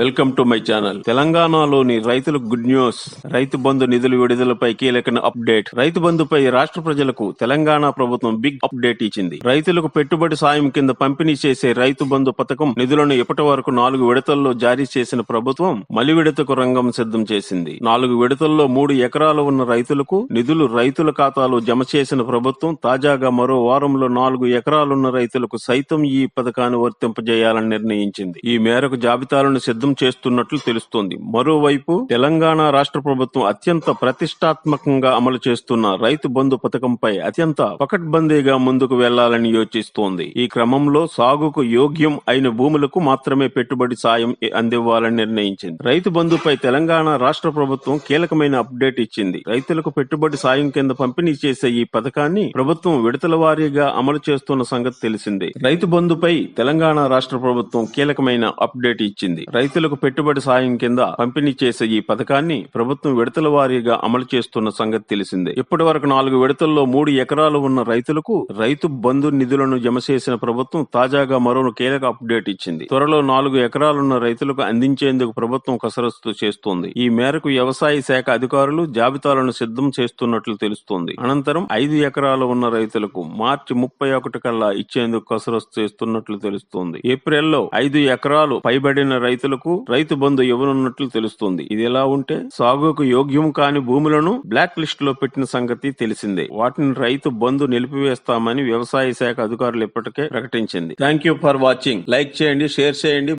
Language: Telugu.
Welcome to my channel. తెలంగాణలోని రైతులకు గుడ్ న్యూస్. రైతు బంధు నిధులు విడుదలపై కీలక అప్డేట్. రైతు బంధుపై రాష్ట్ర ప్రజలకు తెలంగాణ ప్రభుత్వం బిగ్ అప్డేట్ ఇచ్చింది. రైతులకు పెట్టుబడి సాయం కింద పంపిణీ చేసే రైతు బంధు పథకం నిధులను ఇప్పటి వరకు నాలుగు విడతల్లో జారీ చేసిన ప్రభుత్వం మలి విడతకు రంగం సిద్ధం చేసింది. నాలుగు విడతల్లో మూడు ఎకరాలు ఉన్న రైతులకు నిధులు రైతుల ఖాతాలో జమ చేసిన ప్రభుత్వం తాజాగా మరో వారంలో నాలుగు ఎకరాలున్న రైతులకు సైతం ఈ పథకాన్ని వర్తింపజేయాలని నిర్ణయించింది. ఈ మేరకు జాబితాలను సిద్ధం చేస్తున్నట్లు తెలుస్తోంది. మరోవైపు తెలంగాణ రాష్ట్ర ప్రభుత్వం అత్యంత ప్రతిష్టాత్మకంగా అమలు చేస్తున్న రైతు బంధు పథకంపై అత్యంత పకడ్బందీగా ముందుకు వెళ్ళాలని యోచిస్తోంది. ఈ క్రమంలో సాగుకు యోగ్యం అయిన భూములకు మాత్రమే పెట్టుబడి సాయం అందివ్వాలని నిర్ణయించింది. రైతు బంధుపై తెలంగాణ రాష్ట్ర ప్రభుత్వం కీలకమైన అప్డేట్ ఇచ్చింది. రైతులకు పెట్టుబడి సాయం కింద పంపిణీ చేసే ఈ పథకాన్ని ప్రభుత్వం విడతల వారీగా అమలు చేస్తున్న సంగతి తెలిసిందే. రైతు బంధుపై తెలంగాణ రాష్ట్ర ప్రభుత్వం కీలకమైన అప్డేట్ ఇచ్చింది. రైతులకు పెట్టుబడి సాయం కింద పంపిణీ చేసే ఈ పథకాన్ని ప్రభుత్వం విడతల వారీగా అమలు చేస్తున్న సంగతి తెలిసిందే. ఇప్పటి వరకు నాలుగు విడతల్లో మూడు ఎకరాలు ఉన్న రైతులకు రైతు బంధు నిధులను జమ చేసిన ప్రభుత్వం తాజాగా మరో కీలక అప్డేట్ ఇచ్చింది. త్వరలో నాలుగు ఎకరాలున్న రైతులకు అందించేందుకు ప్రభుత్వం కసరత్తు చేస్తోంది. ఈ మేరకు వ్యవసాయ శాఖ అధికారులు జాబితాలను సిద్ధం చేస్తున్నట్లు తెలుస్తోంది. అనంతరం ఐదు ఎకరాలు ఉన్న రైతులకు మార్చి ముప్పై ఒకటి కల్లా ఇచ్చేందుకు కసరత్తు చేస్తున్నట్లు తెలుస్తోంది. ఏప్రిల్లో ఐదు ఎకరాలు పైబడిన రైతులు రైతులకు రైతు బంధు ఇవ్వనున్నట్లు తెలుస్తోంది. ఇది ఎలా ఉంటే సాగుకు యోగ్యం కాని భూములను బ్లాక్ లిస్ట్లో పెట్టిన సంగతి తెలిసిందే. వాటిని రైతు బంధు నిలిపివేస్తామని వ్యవసాయ శాఖ అధికారులు ఇప్పటికే ప్రకటించింది. Thank you for watching. Like చేయండి షేర్ చేయండి.